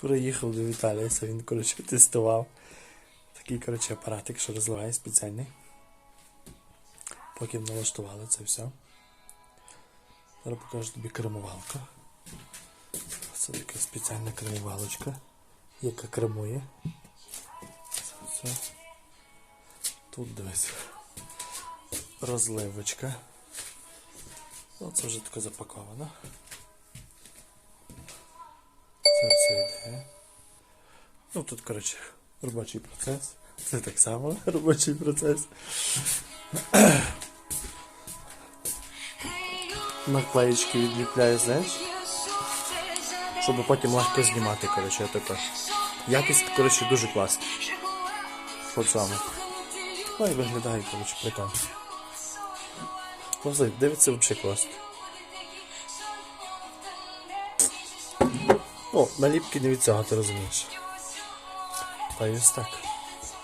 Приїхав до Віталіса, він, коротше, тестував. Такий, коротше, апаратик, що розливає спеціальний. Поки налаштували це все. Зараз покажу тобі кермувалку. Це така спеціальна кермувалочка, яка кермує. Це все. Тут дивись. Розливочка. Ну, це вже таке запаковано. Це все йде. Ну тут, коротше, робочий процес. Це так само робочий процес. Наклеїчки відліпляю, знаєш, щоб потім легко знімати, коротше, отако. Якість, коротше, дуже класна. По цьому. Ну і виглядає, коротше, прикольно. Дивиться взагалі класно. О, наліпки не від цього, ти розумієш. Та й ось так.